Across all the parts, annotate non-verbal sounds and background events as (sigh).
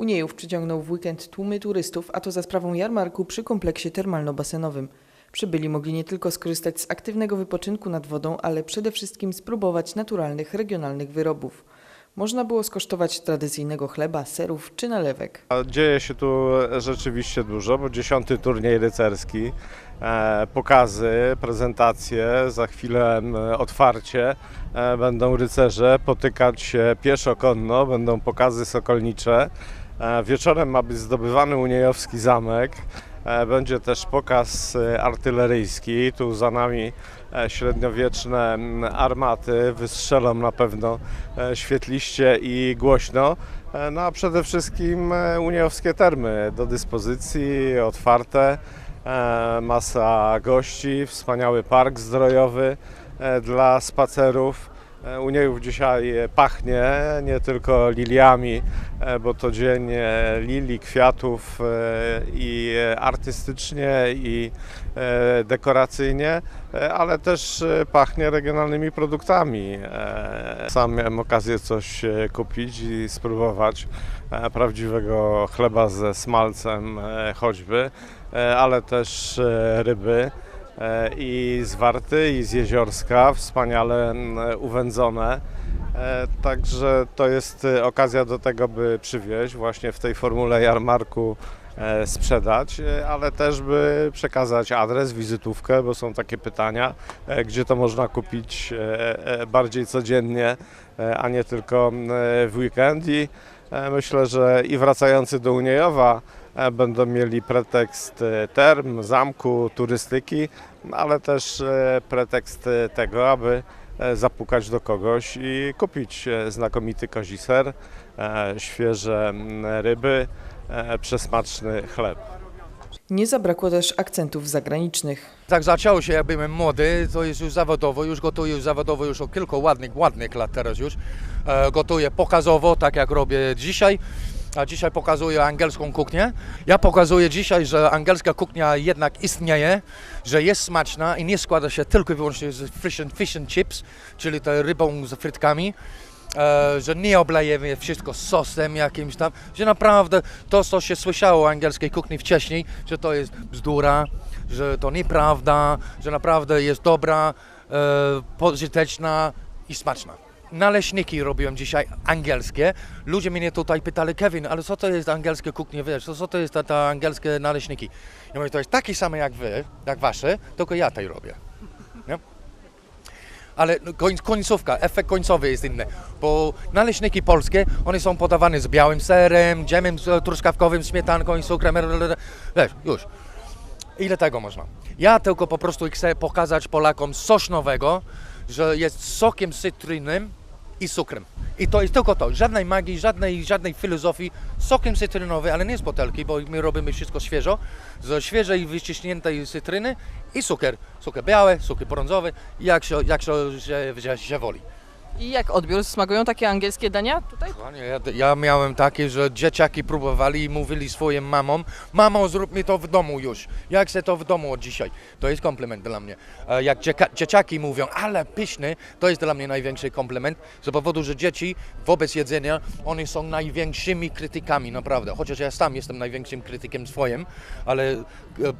Uniejów przyciągnął w weekend tłumy turystów, a to za sprawą jarmarku przy kompleksie termalno-basenowym. Przybyli mogli nie tylko skorzystać z aktywnego wypoczynku nad wodą, ale przede wszystkim spróbować naturalnych, regionalnych wyrobów. Można było skosztować tradycyjnego chleba, serów czy nalewek. Dzieje się tu rzeczywiście dużo, bo dziesiąty turniej rycerski, e, pokazy, prezentacje, za chwilę otwarcie. E, będą rycerze potykać się pieszo, konno, będą pokazy sokolnicze. E, wieczorem ma być zdobywany Uniejowski zamek. E, będzie też pokaz e, artyleryjski. Tu za nami średniowieczne armaty wystrzelą na pewno świetliście i głośno. No a przede wszystkim uniowskie termy do dyspozycji, otwarte, masa gości, wspaniały park zdrojowy dla spacerów. E, Uniejów dzisiaj pachnie nie tylko liliami, e, bo to dzień e, lilii, kwiatów e, i artystycznie i e, dekoracyjnie, e, ale też e, pachnie regionalnymi produktami. E, Sam miałem okazję coś e, kupić i spróbować e, prawdziwego chleba ze smalcem e, choćby, e, ale też e, ryby e, i z Warty, i z Jeziorska, wspaniale m, uwędzone. E, Także to jest e, okazja do tego, by przywieźć właśnie w tej formule jarmarku e, sprzedać, e, ale też by przekazać adres, wizytówkę, bo są takie pytania, e, gdzie to można kupić e, e, bardziej codziennie, e, a nie tylko w weekend i e, myślę, że i wracający do Uniejowa e, będą mieli pretekst e, term, zamku, turystyki, ale też e, pretekst e, tego, aby e, zapukać do kogoś i kupić e, znakomity kozi ser, e, świeże ryby, e, przesmaczny chleb. Nie zabrakło też akcentów zagranicznych. Tak zaczęło się, jak byłem młody, to jest już zawodowo, już gotuję już zawodowo już od kilku ładnych, ładnych lat teraz już. E, gotuję pokazowo, tak jak robię dzisiaj. A dzisiaj pokazuję angielską kuchnię. Ja pokazuję dzisiaj, że angielska kuchnia jednak istnieje, że jest smaczna i nie składa się tylko i wyłącznie z fish and, fish and chips, czyli to rybą z frytkami. E, że nie oblejemy wszystko sosem jakimś tam, że naprawdę to, co się słyszało o angielskiej kuchni wcześniej, że to jest bzdura, że to nieprawda, że naprawdę jest dobra, e, pożyteczna i smaczna. Naleśniki robiłem dzisiaj angielskie. Ludzie mnie tutaj pytali, Kevin, ale co to jest angielskie kuchnie, wiesz, co, to jest ta, ta angielskie naleśniki? Ja mówię, to jest takie same jak wy, jak wasze, tylko ja tej robię. Nie? Ale no, koń, końcówka, efekt końcowy jest inny, bo naleśniki polskie, one są podawane z białym serem, dżemem truskawkowym, śmietanką i cukrem, wiesz, już. Ile tego można? Ja tylko po prostu chcę pokazać Polakom coś nowego, że jest sokiem cytrynym i cukrem. I to jest tylko to, żadnej magii, żadnej, żadnej filozofii, sokiem cytrynowym, ale nie z butelki, bo my robimy wszystko świeżo, z świeżej wyciśniętej cytryny i cukier. Cukier biały, cukier brązowy, jak się, jak się, się, się woli. I jak odbiór? Smakują takie angielskie dania tutaj? Ja, ja miałem takie, że dzieciaki próbowali i mówili swoim mamom, mamo zrób mi to w domu już, ja chcę to w domu od dzisiaj. To jest komplement dla mnie. E, Jak dzieciaki mówią, ale pyszny, to jest dla mnie największy komplement, z powodu, że dzieci wobec jedzenia, one są największymi krytykami, naprawdę. Chociaż ja sam jestem największym krytykiem swoim, ale e,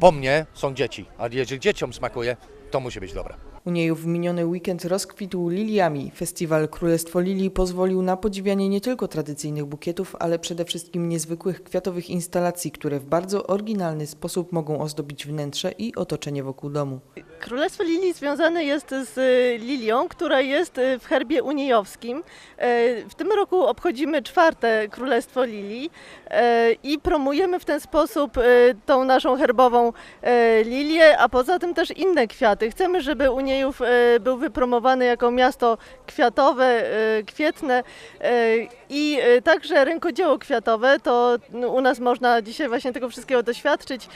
po mnie są dzieci, a jeżeli dzieciom smakuje, to musi być dobre. Uniejów w miniony weekend rozkwitł liliami. Festiwal Królestwo Lilii pozwolił na podziwianie nie tylko tradycyjnych bukietów, ale przede wszystkim niezwykłych kwiatowych instalacji, które w bardzo oryginalny sposób mogą ozdobić wnętrze i otoczenie wokół domu. Królestwo Lilii związane jest z y, lilią, która jest y, w herbie unijowskim. E, W tym roku obchodzimy czwarte Królestwo Lilii e, i promujemy w ten sposób e, tą naszą herbową e, lilię, a poza tym też inne kwiaty. Chcemy, żeby Uniejów e, był wypromowany jako miasto kwiatowe, e, kwietne e, i także rękodzieło kwiatowe. To u nas można dzisiaj właśnie tego wszystkiego doświadczyć.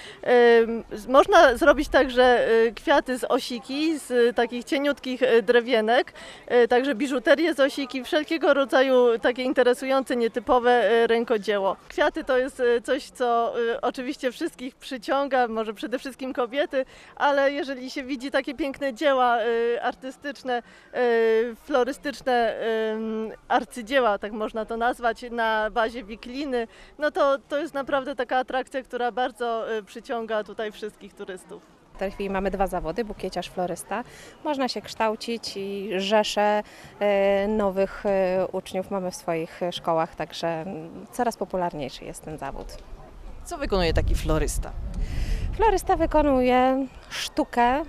Można zrobić także kwiaty z osiki, z takich cieniutkich drewienek, także biżuterię z osiki, wszelkiego rodzaju takie interesujące, nietypowe rękodzieło. Kwiaty to jest coś, co oczywiście wszystkich przyciąga, może przede wszystkim kobiety, ale jeżeli się widzi takie piękne dzieła y, artystyczne, y, florystyczne ym, arcydzieła, tak można to nazwać, na bazie wikliny, no to, to jest naprawdę taka atrakcja, która bardzo y, przyciąga tutaj wszystkich turystów. W tej chwili mamy dwa zawody, bukieciarz, florysta. Można się kształcić i rzesze nowych uczniów mamy w swoich szkołach, także coraz popularniejszy jest ten zawód. Co wykonuje taki florysta? Florysta wykonuje sztukę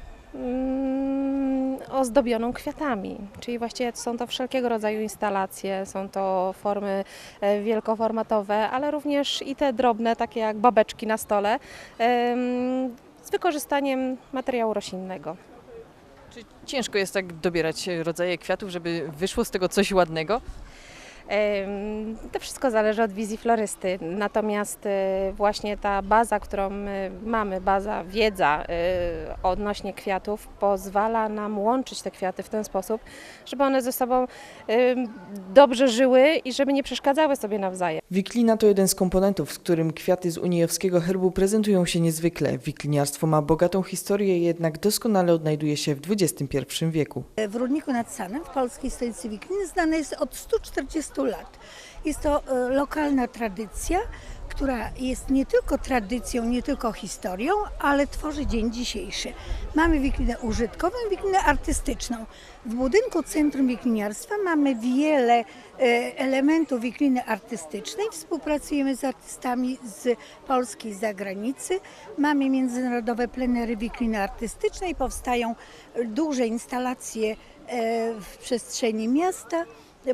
ozdobioną kwiatami, czyli właściwie są to wszelkiego rodzaju instalacje, są to formy e, wielkoformatowe, ale również i te drobne, takie jak babeczki na stole, z wykorzystaniem materiału roślinnego. Czy ciężko jest tak dobierać rodzaje kwiatów, żeby wyszło z tego coś ładnego? To wszystko zależy od wizji florysty. Natomiast e, właśnie ta baza, którą my mamy, baza, wiedza e, odnośnie kwiatów, pozwala nam łączyć te kwiaty w ten sposób, żeby one ze sobą dobrze żyły i żeby nie przeszkadzały sobie nawzajem. Wiklina to jeden z komponentów, w którym kwiaty z unijowskiego herbu prezentują się niezwykle. Wikliniarstwo ma bogatą historię, jednak doskonale odnajduje się w XXI wieku. W Rudniku nad Sanem, w polskiej stolicy Wikliny, znane jest od 140 lat. Jest to e, lokalna tradycja, która jest nie tylko tradycją, nie tylko historią, ale tworzy dzień dzisiejszy. Mamy wiklinę użytkową i wiklinę artystyczną. W budynku Centrum Wikliniarstwa mamy wiele e, elementów wikliny artystycznej. Współpracujemy z artystami z Polski i z zagranicy. Mamy międzynarodowe plenery wikliny artystycznej. Powstają duże instalacje e, w przestrzeni miasta.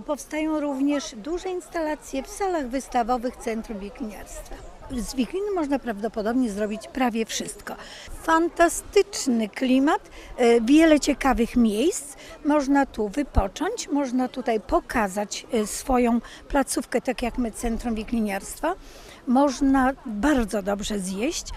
Powstają również duże instalacje w salach wystawowych Centrum Wikliniarstwa. Z wikliny można prawdopodobnie zrobić prawie wszystko. Fantastyczny klimat, e, wiele ciekawych miejsc. Można tu wypocząć, można tutaj pokazać e, swoją placówkę, tak jak my Centrum Wikliniarstwa. Można bardzo dobrze zjeść.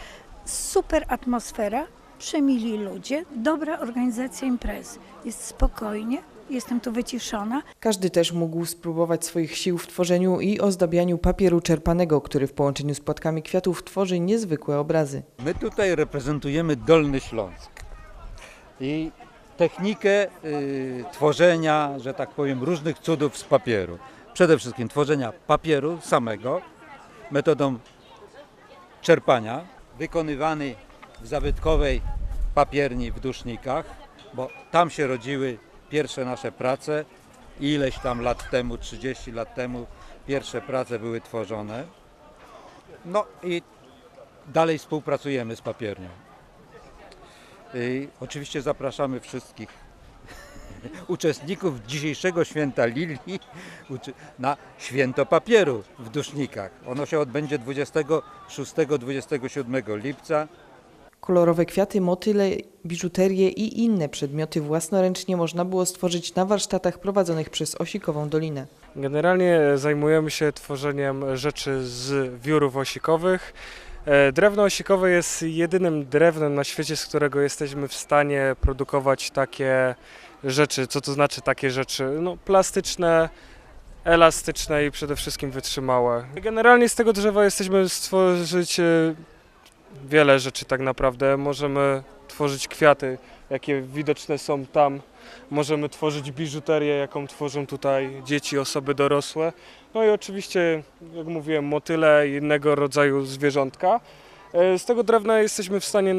Super atmosfera, przemili ludzie, dobra organizacja imprezy. Jest spokojnie, jestem tu wyciszona. Każdy też mógł spróbować swoich sił w tworzeniu i ozdabianiu papieru czerpanego, który w połączeniu z płatkami kwiatów tworzy niezwykłe obrazy. My tutaj reprezentujemy Dolny Śląsk i technikę y, tworzenia, że tak powiem, różnych cudów z papieru. Przede wszystkim tworzenia papieru samego metodą czerpania, wykonywany w zabytkowej papierni w Dusznikach, bo tam się rodziły pierwsze nasze prace. Ileś tam lat temu, 30 lat temu, pierwsze prace były tworzone. No i dalej współpracujemy z papiernią. I oczywiście zapraszamy wszystkich (laughs) uczestników dzisiejszego święta Lilii na święto papieru w Dusznikach. Ono się odbędzie 26-27 lipca. Kolorowe kwiaty, motyle, biżuterię i inne przedmioty własnoręcznie można było stworzyć na warsztatach prowadzonych przez Osikową Dolinę. Generalnie zajmujemy się tworzeniem rzeczy z wiórów osikowych. E, Drewno osikowe jest jedynym drewnem na świecie, z którego jesteśmy w stanie produkować takie rzeczy. Co to znaczy takie rzeczy? No, plastyczne, elastyczne i przede wszystkim wytrzymałe. Generalnie z tego drzewa jesteśmy stworzyć e, wiele rzeczy tak naprawdę. Możemy tworzyć kwiaty, jakie widoczne są tam. Możemy tworzyć biżuterię, jaką tworzą tutaj dzieci, osoby dorosłe. No i oczywiście, jak mówiłem, motyle i innego rodzaju zwierzątka. E, Z tego drewna jesteśmy w stanie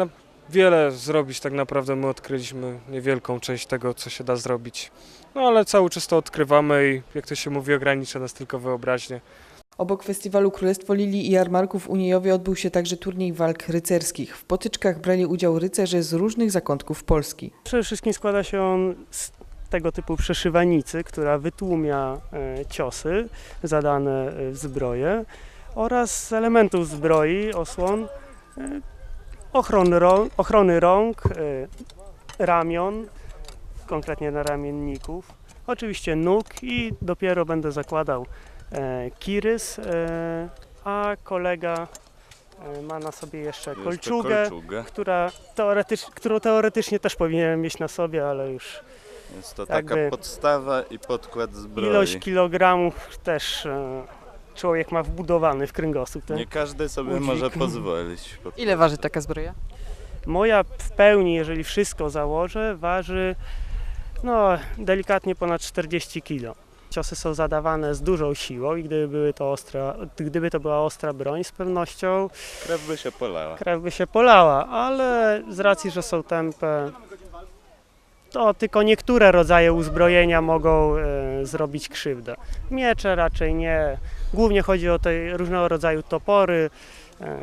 wiele zrobić. Tak naprawdę my odkryliśmy niewielką część tego, co się da zrobić. No ale cały czas to odkrywamy i jak to się mówi, ogranicza nas tylko wyobraźnie. Obok festiwalu Królestwo Lilii i Jarmarków w Unijowie odbył się także turniej walk rycerskich. W potyczkach brali udział rycerze z różnych zakątków Polski. Przede wszystkim składa się on z tego typu przeszywanicy, która wytłumia e, ciosy zadane e, w zbroję oraz z elementów zbroi, osłon, e, ochron rą- ochrony rąk, ramion, konkretnie na ramienników, oczywiście nóg i dopiero będę zakładał kirys, e, a kolega e, ma na sobie jeszcze kolczugę, która teoretycz, którą teoretycznie też powinienem mieć na sobie, ale już Jest to taka podstawa i podkład zbroi. ilość kilogramów też e, człowiek ma wbudowany w kręgosłup. tak? Nie każdy sobie Udzik. może pozwolić. po Ile waży taka zbroja? Moja w pełni, jeżeli wszystko założę, waży no, delikatnie ponad 40 kg. Ciosy są zadawane z dużą siłą i gdyby, były to ostra, gdyby to była ostra broń, z pewnością Krew by się polała. krew by się polała, ale z racji, że są tępe, to tylko niektóre rodzaje uzbrojenia mogą e, zrobić krzywdę. Miecze raczej nie. Głównie chodzi o te różnego rodzaju topory.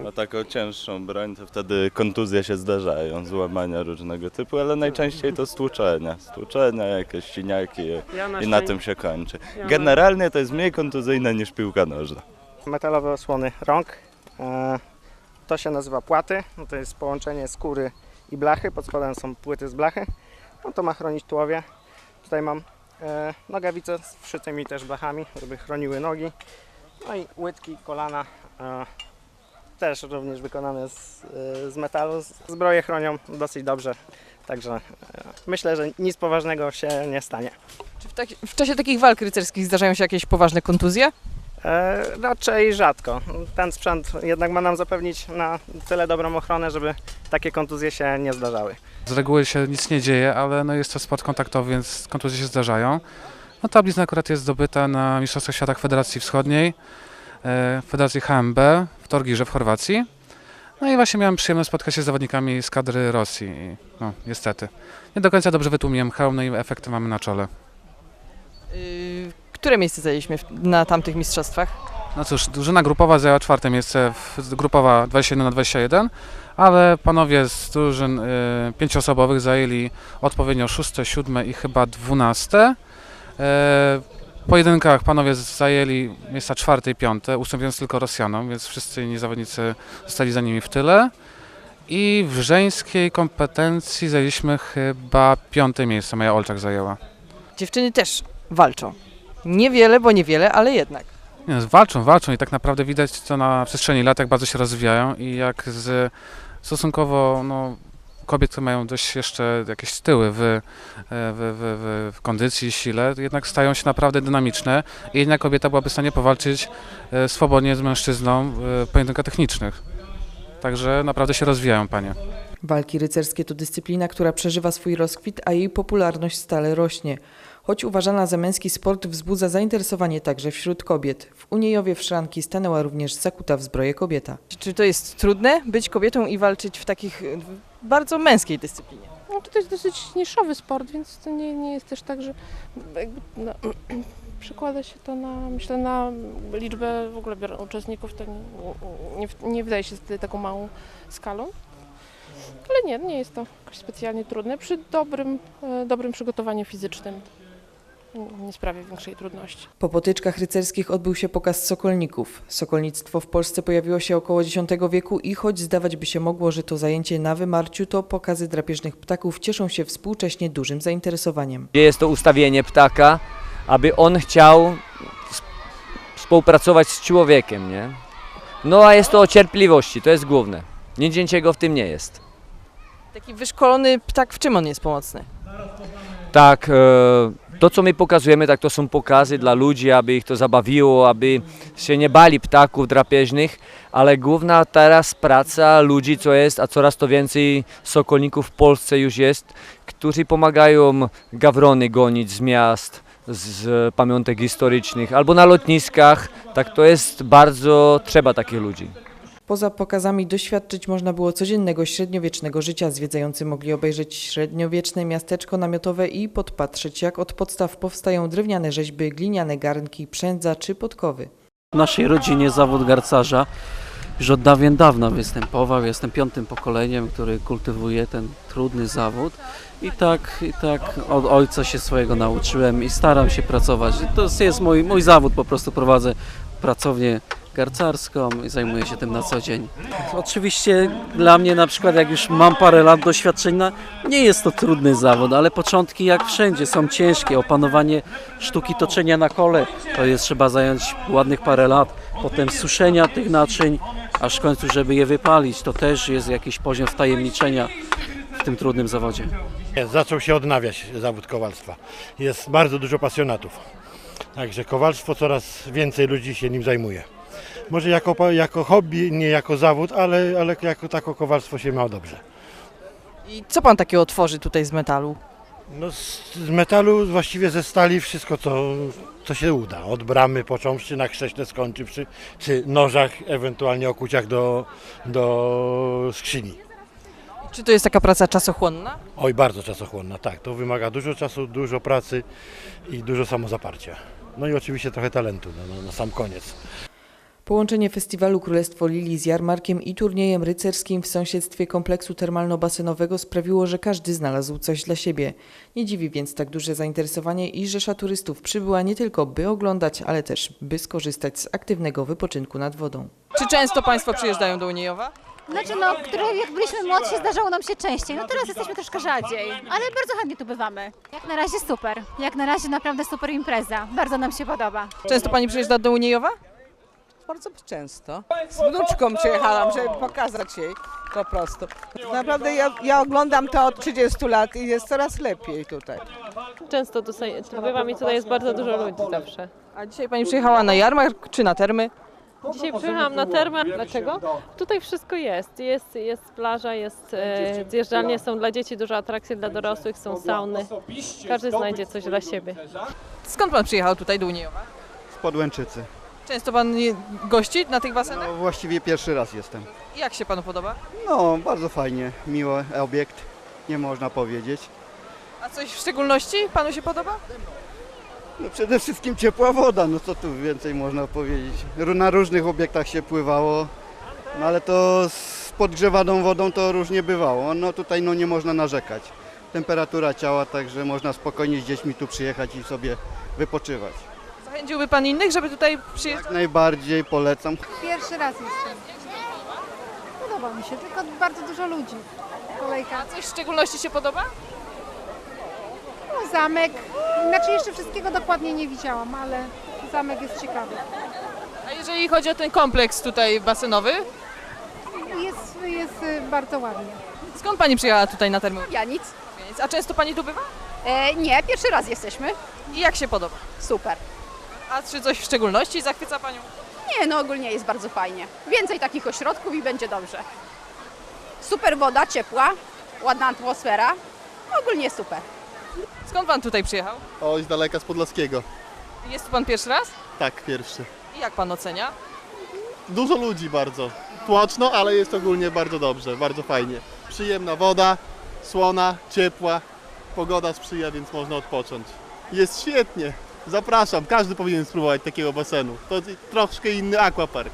A taką cięższą broń to wtedy kontuzje się zdarzają, złamania różnego typu, ale najczęściej to stłuczenia. Stłuczenia, jakieś siniaki Ja na i na szczęście- tym się kończy. ja na- Generalnie to jest mniej kontuzyjne niż piłka nożna. metalowe osłony rąk. E, To się nazywa płaty. No to jest połączenie skóry i blachy. Pod spodem są płyty z blachy. No to ma chronić tułowie. Tutaj mam e, nogawice z wszytymi też blachami, żeby chroniły nogi. No i łydki, kolana. E, też również wykonane z, e, z metalu. Zbroje chronią dosyć dobrze. Także e, myślę, że nic poważnego się nie stanie. Czy w, taki, w czasie takich walk rycerskich zdarzają się jakieś poważne kontuzje? E, raczej rzadko. Ten sprzęt jednak ma nam zapewnić na tyle dobrą ochronę, żeby takie kontuzje się nie zdarzały. Z reguły się nic nie dzieje, ale no jest to sport kontaktowy, więc kontuzje się zdarzają. No ta blizna akurat jest zdobyta na Mistrzostwach Świata Federacji Wschodniej, Federacji HMB w Torgirze w Chorwacji. No i właśnie miałem przyjemność spotkać się z zawodnikami z kadry Rosji. No niestety. Nie do końca dobrze wytłumiłem hełm, no i efekty mamy na czole. Yy, które miejsce zajęliśmy na tamtych mistrzostwach? No cóż, drużyna grupowa zajęła czwarte miejsce, w, grupowa 21 na 21, ale panowie z drużyn y, pięcioosobowych zajęli odpowiednio szóste, siódme i chyba dwunaste. E, W pojedynkach panowie zajęli miejsca czwarte i piąte, ustąpiąc tylko Rosjanom, więc wszyscy inni zawodnicy zostali za nimi w tyle. I w żeńskiej kompetencji zajęliśmy chyba piąte miejsce, Maja Olczak zajęła. Dziewczyny też walczą. Niewiele, bo niewiele, ale jednak. Nie, no, walczą, walczą i tak naprawdę widać to na przestrzeni lat, jak bardzo się rozwijają i jak z stosunkowo no, kobiet, które mają dość jeszcze jakieś tyły w, w, w, w, w kondycji, sile, jednak stają się naprawdę dynamiczne i jedna kobieta byłaby w stanie powalczyć e, swobodnie z mężczyzną w pojedynkach technicznych. Także naprawdę się rozwijają panie. Walki rycerskie to dyscyplina, która przeżywa swój rozkwit, a jej popularność stale rośnie. Choć uważana za męski sport, wzbudza zainteresowanie także wśród kobiet. W Uniejowie w szranki stanęła również zakuta w zbroję kobieta. Czy to jest trudne być kobietą i walczyć w takich bardzo męskiej dyscyplinie? No, to jest dosyć niszowy sport, więc to nie, nie jest też tak, że jakby, no, (clears throat) przekłada się to na, myślę, na liczbę w ogóle uczestników, to nie, nie, nie wydaje się wtedy taką małą skalą. Ale nie, nie jest to jakoś specjalnie trudne. Przy dobrym, e, dobrym przygotowaniu fizycznym nie sprawia większej trudności. Po potyczkach rycerskich odbył się pokaz sokolników. Sokolnictwo w Polsce pojawiło się około X wieku i choć zdawać by się mogło, że to zajęcie na wymarciu, to pokazy drapieżnych ptaków cieszą się współcześnie dużym zainteresowaniem. Jest to ustawienie ptaka, aby on chciał sp- współpracować z człowiekiem, nie? No a jest to o cierpliwości, to jest główne. Nic innego w tym nie jest. Taki wyszkolony ptak, w czym on jest pomocny? Tak, e, to co my pokazujemy, tak to są pokazy dla ludzi, aby ich to zabawiło, aby się nie bali ptaków drapieżnych, ale główna teraz praca ludzi, co jest, a coraz to więcej sokolników w Polsce już jest, którzy pomagają gawrony gonić z miast, z pamiątek historycznych, albo na lotniskach, tak to jest bardzo, trzeba takich ludzi. Poza pokazami doświadczyć można było codziennego średniowiecznego życia. Zwiedzający mogli obejrzeć średniowieczne miasteczko namiotowe i podpatrzeć, jak od podstaw powstają drewniane rzeźby, gliniane garnki, przędza czy podkowy. W naszej rodzinie zawód garcarza już od dawien dawna występował. Jestem piątym pokoleniem, który kultywuje ten trudny zawód. I tak, i tak od ojca się swojego nauczyłem i staram się pracować. To jest- mój, mój zawód, po prostu prowadzę pracownię garcarską i zajmuję się tym na co dzień. Oczywiście dla mnie na przykład jak już mam parę lat doświadczenia, nie jest to trudny zawód, ale początki jak wszędzie są ciężkie. Opanowanie sztuki toczenia na kole to jest trzeba zająć ładnych parę lat. Potem suszenia tych naczyń, aż w końcu żeby je wypalić, to też jest jakiś poziom wtajemniczenia w tym trudnym zawodzie. Zaczął się odnawiać zawód kowalstwa. Jest bardzo dużo pasjonatów. Także kowalstwo coraz więcej ludzi się nim zajmuje. Może jako, jako hobby, nie jako zawód, ale, ale jako tako kowalstwo się ma dobrze. I co pan takiego tworzy tutaj z metalu? No z, z metalu, właściwie ze stali wszystko, co, co się uda. Od bramy począwszy, na krześle skończywszy, czy nożach, ewentualnie okuciach do, do skrzyni. Czy to jest taka praca czasochłonna? Oj, bardzo czasochłonna, tak. To wymaga dużo czasu, dużo pracy i dużo samozaparcia. No i oczywiście trochę talentu no, no, na sam koniec. Połączenie festiwalu Królestwo Lilii z jarmarkiem i turniejem rycerskim w sąsiedztwie kompleksu termalno-basenowego sprawiło, że każdy znalazł coś dla siebie. Nie dziwi więc tak duże zainteresowanie i rzesza turystów przybyła nie tylko by oglądać, ale też by skorzystać z aktywnego wypoczynku nad wodą. Czy często państwo przyjeżdżają do Uniejowa? Znaczy, no, które, jak byliśmy młodsi, zdarzało nam się częściej. No teraz jesteśmy troszkę rzadziej, ale bardzo chętnie tu bywamy. Jak na razie super. Jak na razie naprawdę super impreza. Bardzo nam się podoba. Często pani przyjeżdża do Uniejowa? Bardzo często. Z wnuczką przyjechałam, żeby pokazać jej po prostu. Naprawdę ja, ja oglądam to od 30 lat i jest coraz lepiej tutaj. Często tutaj bywam i tutaj jest bardzo dużo ludzi zawsze. A dzisiaj pani przyjechała na jarmark czy na termy? Dzisiaj przyjechałam na termę. Dlaczego? Tutaj wszystko jest. Jest, jest plaża, jest e, zjeżdżalnie, są dla dzieci dużo atrakcji, dla dorosłych są sauny. Każdy znajdzie coś dla siebie. Skąd pan przyjechał tutaj do Uniejowa? Z Podłęczycy. Często pan gości na tych basenach? No, właściwie pierwszy raz jestem. Jak się panu podoba? No, bardzo fajnie, miły obiekt, nie można powiedzieć. A coś w szczególności panu się podoba? No, przede wszystkim ciepła woda, no co tu więcej można powiedzieć. Na różnych obiektach się pływało, no ale to z podgrzewaną wodą to różnie bywało. No tutaj no nie można narzekać. Temperatura ciała, także można spokojnie z dziećmi tu przyjechać i sobie wypoczywać. Zachęciłby pan innych, żeby tutaj przyjeżdżać? Jak najbardziej polecam. Pierwszy raz jestem. Podoba mi się, tylko bardzo dużo ludzi. Kolejka. A coś w szczególności się podoba? No, zamek. Znaczy jeszcze wszystkiego dokładnie nie widziałam, ale zamek jest ciekawy. A jeżeli chodzi o ten kompleks tutaj basenowy, Jest, jest y, bardzo ładnie. skąd pani przyjechała tutaj na termy? Ja nic. A często pani tu bywa? E, nie, pierwszy raz jesteśmy. I jak się podoba? Super. A czy coś w szczególności zachwyca panią? Nie, no ogólnie jest bardzo fajnie. Więcej takich ośrodków i będzie dobrze. Super woda, ciepła, ładna atmosfera. Ogólnie super. Skąd pan tutaj przyjechał? Oj, z daleka z Podlaskiego. Jest tu pan pierwszy raz? Tak, pierwszy. I jak pan ocenia? Dużo ludzi bardzo. Tłoczno, ale jest ogólnie bardzo dobrze, bardzo fajnie. Przyjemna woda, słona, ciepła. Pogoda sprzyja, więc można odpocząć. Jest świetnie. Zapraszam, każdy powinien spróbować takiego basenu. To troszkę inny aquapark.